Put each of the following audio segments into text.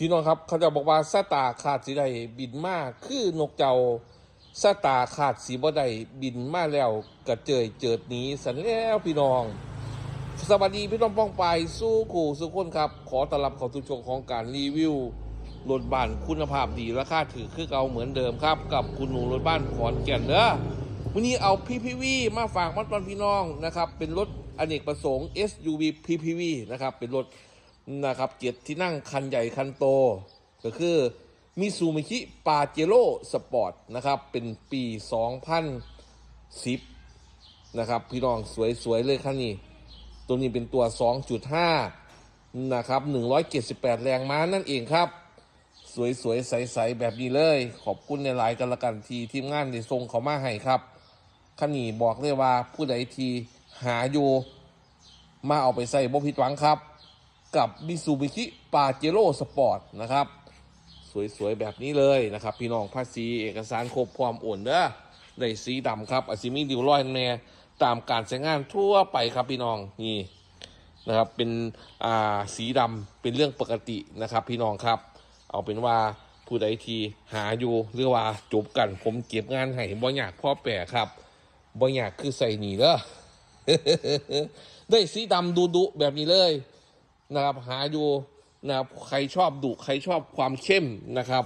พี่น้องครับเขาจะบอกว่าสตาขาดสีใดบินมาคือนกเจ้าสตาขาดสีบ่ใดบินมาแล้วกระเจยเจิดหนีสันแล้วพี่น้อง สวัสดีพี่น้องป้องไปสู้ขู่สู้คนครับ ขอต้อนรับเข้าสู่ช่วงของการรีวิวรถบ้านคุณภาพดีราคาถือคือเก่าเหมือนเดิมครับ กับคุณหนูรถบ้านขอนแก่นเด้อวันนี้เอา PPV มาฝากมัดตอนพี่น้องนะครับเป็นรถอเนกประสงค์ SUV PPV นะครับเป็นรถ นะครับเกียรติที่นั่งคันใหญ่คันโต ก็คือมิซูมิชิปาเจโร่สปอร์ตนะครับเป็นปี 2010 นะครับ พี่น้องสวย ๆ เลยคันนี้ ตัวนี้เป็นตัว 2.5 นะครับ 178 แรงม้านั่นเองครับ สวย ๆ ใส ๆ แบบนี้เลย ขอบคุณในหลายกันละกันทีทีมงานได้ส่งเขามาให้ครับคันนี้บอกเลยว่าผู้ใดทีหาอยู่มาเอาไปใส่บ่ผิดหวังครับ กับมิซูบิชิปาเจโร่สปอร์ตนะครับ สวยๆ แบบนี้เลยนะครับ พี่น้องภาษีเอกสารครบความโอนเด้อในสีดำครับอาซิมิดิวร้อยแน่ตามการใช้งานทั่วไปครับพี่น้องนี่นะครับเป็นอ่าสีดำเป็นเรื่องปกตินะครับ พี่น้องครับ เอาเป็นว่าผู้ใดทีหาอยู่หรือว่าจบกัน ผมเก็บงานให้บ่อยากพ่อแปรครับบ่อยากคือใส่หนีเด้อได้สีดำดุดุๆแบบนี้เลย นะครับ หาอยู่นะครับใครชอบดุใครชอบความเข้มนะครับ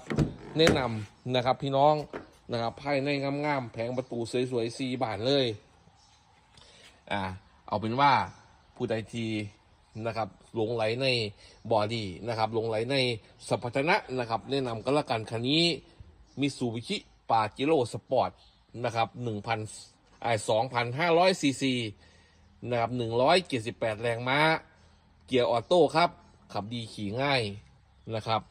แนะนำนะครับพี่น้องนะครับภายในงามๆแผงประตูสวยๆสีบานเลยอ่าเอาเป็นว่าผู้ใดทีนะครับหลงไหลในบอดี้นะครับหลงไหลในสมรรถนะนะครับ แนะนำก็แล้วกันคันนี้มิสูบิชิปาจิโร่สปอร์ตนะครับหนึ่งพันไอสองพันห้าร้อยซีซีนะครับหนึ่งร้อยเจ็ดสิบแปดแรงม้า กียร์ออโต้ครับ ขับดีขี่ง่ายนะครับ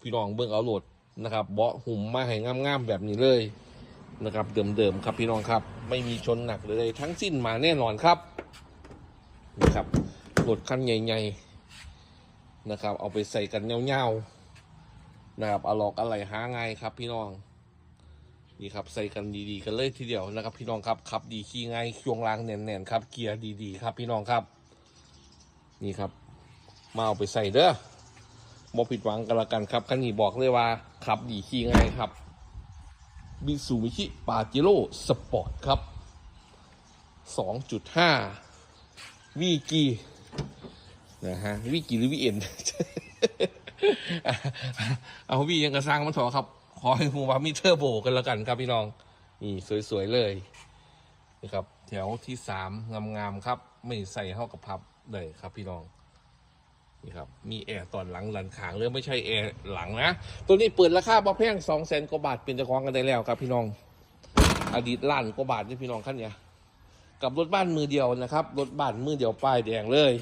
พี่น้องเบิ่งเอาโหลดนะครับเบาะหุ่มมาให้งามๆแบบนี้เลยนะครับเดิมๆครับพี่น้องครับ ไม่มีชนหนักเลยทั้งสิ้นมาแน่นอนครับนะครับรถคันใหญ่ๆนะครับ เอาไปใส่กันเงาๆนะครับเอาหลอกอะไรหาง่ายครับ พี่น้องนี่ครับใส่กันดีๆกันเลยทีเดียวนะครับ พี่น้องครับขับดีขี่ง่ายช่วงล่างแน่นๆครับ เกียร์ดีๆ ครับพี่น้องครับ นี่ครับ มาเอาไปใส่เด้อบ่ผิดหวังกันละกันครับคันนี้บอกเลยว่าขับดีขี่ง่ายครับบิซูมิชิปาจิโร่สปอร์ตครับ 2.5วีกีนะฮะวีกีหรือวีเอ็นเอาวียังกระสร้างมันถอครับ ขอให้หูว่ามีเทอร์โบกันละกันครับพี่น้อง นี่สวย ๆ เลยนี่ครับ แถวที่สามงาม ๆ ครับ ไม่ใส่เข้ากับพับ เลยครับพี่น้องนี่ครับมีแอร์ตอนหลังหลันขางเรื่องไม่ใช่แอร์หลังนะตัวนี้เปิดราคาบ่แพงสองแสนกว่าบาทเป็นเจ้าของกันได้แล้วครับ พี่น้อง อดีตล้านกว่าบาทนี่พี่น้องขั้นเนี่ยกับรถบ้านมือเดียวนะครับรถบ้านมือเดียวป้ายแดงเลย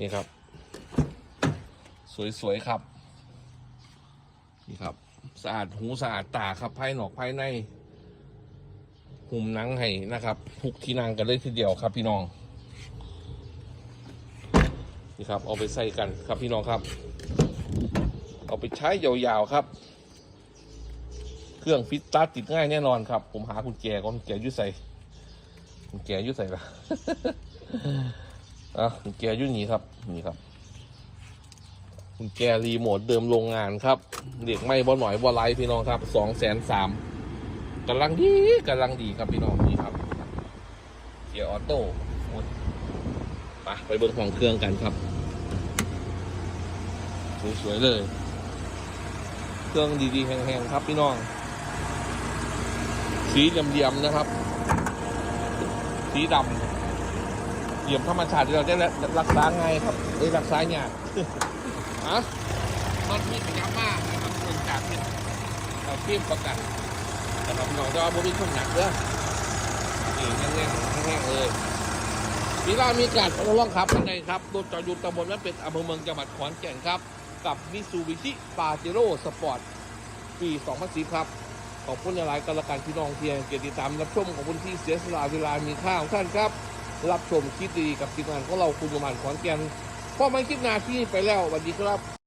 นี่ครับ สวยๆครับนี่ครับ สะอาดหูสะอาดตาครับภายนอกภายในหุ่มหนังให้นะครับทุกที่นั่งกันเลยทีเดียวครับพี่น้อง นี่ครับเอาไปใส่กันครับพี่น้องครับ เอาไปใช้ยาวๆครับ เครื่องฟิตตาร์ทติดง่ายแน่นอนครับ ผมหาคุณแจก่อนแจอยุ่ใส่คุณแจอยุ่ใส่ละอะคุณแจอยุ่นี่ครับนี่ครับคุณแจรีโมทเดิมโรงงานครับเด็กไม่บ่หน่อยบ่ไลท์พี่น้องครับสองแสนสามกำลังดีกำลังดีครับพี่น้องนี่ครับเกียร์ออโต้ ไปไปเบิ่งของเครื่องกันครับ สวยๆเลย เครื่องดีๆแห้งๆครับพี่น้อง สีเหลี่ยมๆนะครับ สีดำเหลี่ยมธรรมชาติที่เราได้รักษาไงายครับได้รักษายากอะมันมีขยับมากนะครับเป็นจากที่เราเทียบประกันแต่เราหน่อยจะว่าบริสุทธิ์หนักเด้อนี่แน่นๆแห้งๆเลย มีเรามีการทดลองขับกันในครับรถจอดอยู่ตำบลนั้นเป็นอำเภอเมืองจังหวัดขอนแก่นครับ กับมิซูบิชิปาเจโร่สปอร์ตปี2010ครับ ขอบคุณหลายๆกันละกันพี่น้องเพียงเกียรติตามรับชมของคุณที่เสียสละเวลามีค่าของท่านครับ รับชมคิดดีกับทีมงานของเราคุณประมาณขอนแก่นพอมาคลิปนาที่ไปแล้วสวัสดีครับ